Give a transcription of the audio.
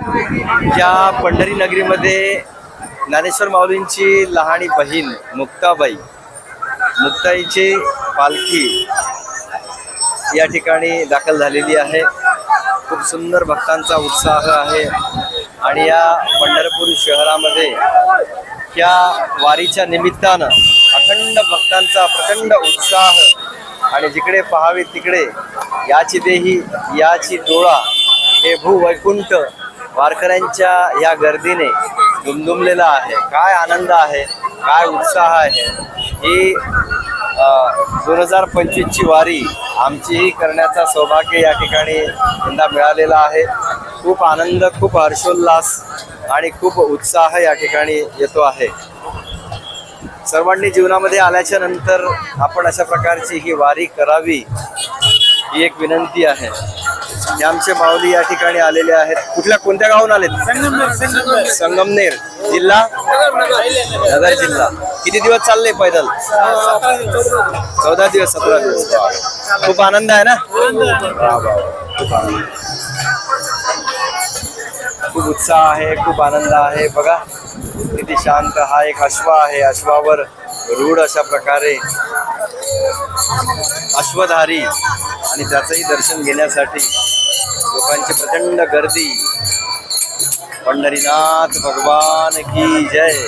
या पंढरी नगरीमध्ये ज्ञानेश्वर माऊलींची लहानी बहीण मुक्ताबाई मुक्ताईची पालखी या ठिकाणी दाखल झालेली आहे. खूप सुंदर भक्तांचा उत्साह आहे. आणि या पंढरपूर शहरामध्ये या वारीच्या निमित्तानं अखंड भक्तांचा प्रचंड उत्साह आणि जिकडे पहावे तिकडे याची देही याची डोळा हे भूवैकुंठ वारकऱ्यांच्या या गर्दीने दुमदुमलेला आहे. काय आनंद आहे काय उत्साह आहे. ही दोन हजार पंचवीसची वारी आमचीही करण्याचा सौभाग्य या ठिकाणी यंदा मिळालेला आहे. खूप आनंद खूप हर्षोल्लास आणि खूप उत्साह या ठिकाणी येतो आहे. सर्वांनी जीवनामध्ये आल्याच्यानंतर आपण अशा प्रकारची ही वारी करावी ही एक विनंती आहे. हे आमचे माऊली या ठिकाणी आलेले आहेत. कुठल्या कोणत्या गावून आलेत? संगमनेर जिल्हा? नगर जिल्हा. किती दिवस चालले पैदल? चौदा दिवस सतरा दिवस. खूप आनंद आहे ना? खूप आनंद. खूप उत्साह आहे खूप आनंद आहे. बघा किती शांत हा एक अश्व आहे. अश्वावर रूढ अशा प्रकारे अश्वधारी आणि त्याचंही दर्शन घेण्यासाठी लोकांची प्रचंड गर्दी पंढरीनाथ भगवान की जय